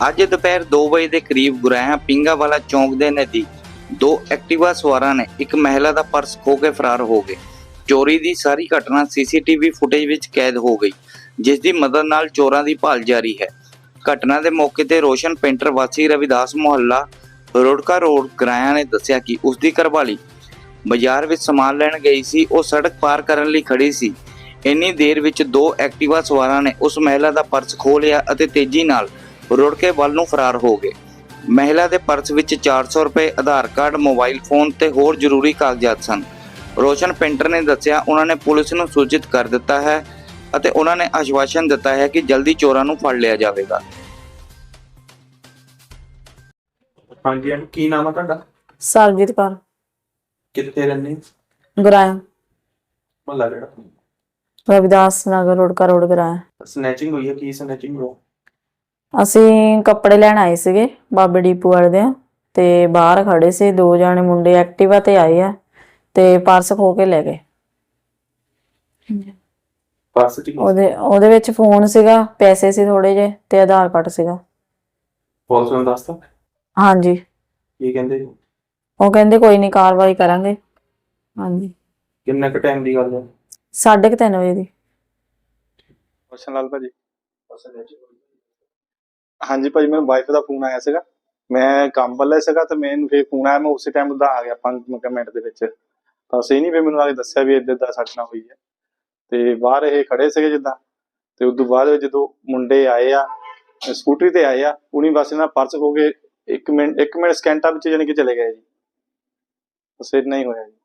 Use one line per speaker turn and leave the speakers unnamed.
ਅੱਜ ਦੁਪਹਿਰ 2 ਵਜੇ ਦੇ ਕਰੀਬ ਗੁਰਾਇਆ ਪਿੰਗਾਵਾਲਾ ਚੌਂਕ ਦੇ ਨਜ਼ਦੀਕ ਦੋ ਐਕਟਿਵਾ ਸਵਾਰਾਂ ਨੇ ਇੱਕ ਮਹਿਲਾ ਦਾ ਪਰਸ ਖੋ ਕੇ ਫਰਾਰ ਹੋ ਗਏ। ਚੋਰੀ ਦੀ ਸਾਰੀ ਘਟਨਾ ਸੀਸੀਟੀਵੀ ਫੁਟੇਜ ਵਿੱਚ ਕੈਦ ਹੋ ਗਈ, ਜਿਸ ਦੀ ਮਦਦ ਨਾਲ ਚੋਰਾਂ ਦੀ ਭਾਲ ਜਾਰੀ ਹੈ। ਘਟਨਾ ਦੇ ਮੌਕੇ ਤੇ ਰੋਸ਼ਨ ਪੇਂਟਰ ਵਾਸੀ ਰਵਿਦਾਸ ਮੁਹੱਲਾ, ਰੋੜਕਾ ਰੋਡ, ਗਰਾਇਆ ਨੇ ਦੱਸਿਆ ਕਿ ਉਸ ਦੀ ਘਰਵਾਲੀ ਬਾਜ਼ਾਰ ਵਿੱਚ ਸਮਾਨ ਲੈਣ ਗਈ ਸੀ, ਉਹ ਸੜਕ ਪਾਰ ਕਰਨ ਲਈ ਖੜੀ ਸੀ। ਇੰਨੀ ਦੇਰ ਵਿੱਚ ਦੋ ਐਕਟਿਵਾ ਸਵਾਰਾਂ ਨੇ ਉਸ ਮਹਿਲਾ ਦਾ ਪਰਸ ਖੋਹ ਲਿਆ ਅਤੇ ਤੇਜ਼ੀ ਨਾਲ ਰੁੜਕੇ ਵੱਲ ਨੂੰ ਫਰਾਰ ਹੋ ਗਏ। ਮਹਿਲਾ ਦੇ ਪਰਸ ਵਿੱਚ 400 ਰੁਪਏ ਆਧਾਰ ਕਾਰਡ ਮੋਬਾਈਲ ਫੋਨ ਤੇ ਹੋਰ ਜ਼ਰੂਰੀ ਕਾਗਜ਼ਾਤ ਸਨ। ਰੋਸ਼ਨ ਪੇਂਟਰ ਨੇ ਦੱਸਿਆ ਉਹਨਾਂ ਨੇ ਪੁਲਿਸ ਨੂੰ ਸੂਚਿਤ ਕਰ ਦਿੱਤਾ ਹੈ ਅਤੇ ਉਹਨਾਂ ਨੇ ਆਸ਼ਵਾਸਨ ਦਿੱਤਾ ਹੈ ਕਿ ਜਲਦੀ ਚੋਰਾਂ ਨੂੰ ਫੜ ਲਿਆ ਜਾਵੇਗਾ।
ਹਾਂਜੀ ਆਂਟੀ ਕੀ ਨਾਮ ਆ ਤੁਹਾਡਾ?
ਸਰਬਜੀਤ ਕੌਰ।
ਕਿੱਥੇ ਰਹਿੰਦੇ
ਗੁਰਾਇਆ।
ਮਹੱਲਾ ਜਿਹੜਾ
ਰਵਿਦਾਸ ਨਗਰ ਰੋਡ ਕਾ ਰੋਡ ਗੁਰਾਇਆ।
ਸਨੈਚਿੰਗ ਹੋਈ ਹੈ ਕੀ ਸਨੈਚਿੰਗ ਹੋ
ਅਸੀਂ ਕੱਪੜੇ ਲੈਣ ਆਏ ਸੀਗੇ ਬਾਬੇ ਡੀਪੂ ਵਾਲੇ ਦੇ ਤੇ ਬਾਹਰ ਖੜੇ ਸੀ ਦੋ ਜਾਣੇ ਮੁੰਡੇ ਐਕਟਿਵਾ ਤੇ ਆਏ ਆ ਤੇ ਪਰਸ ਖੋ ਕੇ ਲੈ ਗਏ।
ਪਰਸ ਚ
ਉਹਦੇ ਉਹਦੇ ਵਿੱਚ ਫੋਨ ਸੀਗਾ ਪੈਸੇ ਸੀ ਥੋੜੇ ਜੇ ਤੇ ਆਧਾਰ ਕਾਰਡ ਸੀਗਾ।
ਪੁਲਿਸ ਨੂੰ ਦੱਸਤਾ
ਹਾਂਜੀ।
ਕੀ ਕਹਿੰਦੇ?
ਉਹ ਕਹਿੰਦੇ ਕੋਈ ਨਹੀਂ ਕਾਰਵਾਈ ਕਰਾਂਗੇ। ਹਾਂਜੀ।
ਕਿੰਨੇ ਕ ਟਾਈਮ ਦੀ ਗੱਲ ਹੈ?
ਸਾਢੇ ਕੁ ਤਿੰਨ ਵਜੇ ਦੀ।
ਰੋਸ਼ਨ ਲਾਲ ਭਾਜੀ। ਹਾਂਜੀ ਭਾਜੀ ਮੈਨੂੰ ਵਾਈਫ ਦਾ ਫੋਨ ਆਇਆ ਸੀਗਾ। ਮੈਂ ਕੰਮ ਵੱਲੇ ਸੀਗਾ ਤੇ ਮੈਨੂੰ ਫੇਰ ਫੋਨ ਆਇਆ, ਮੈਂ ਉਸੇ ਟਾਈਮ ਦਾ ਆ ਗਿਆ 5 ਮਿੰਟ ਦੇ ਵਿੱਚ। ਤਾਂ ਅਸੀਂ ਨਹੀਂ ਵੀ ਮੈਨੂੰ ਆ ਕੇ ਦੱਸਿਆ ਵੀ ਇੱਦਾਂ ਦਾ ਸਾਡੇ ਨਾਲ ਹੋਈ ਹੈ। ਤੇ ਬਾਹਰ ਇਹ ਖੜੇ ਸੀਗੇ ਜਿੱਦਾਂ। ਤੇ ਉਸ ਤੋਂ ਬਾਅਦ ਜਦੋਂ ਮੁੰਡੇ ਆਏ ਆ ਸਕੂਟਰੀ ਤੇ ਆਏ ਆ, ਉਹਨੀ ਬਸ ਇਹਨਾਂ ਪਰਸ ਹੋ ਕੇ 1 ਮਿੰਟ 1 ਮਿੰਟ ਸਕਿੰਟਾਂ ਵਿੱਚ ਜਾਣੀ ਕਿ ਚਲੇ ਗਏ ਜੀ। ਬਸ ਇੰਨਾ ਹੀ ਹੋਇਆ ਜੀ।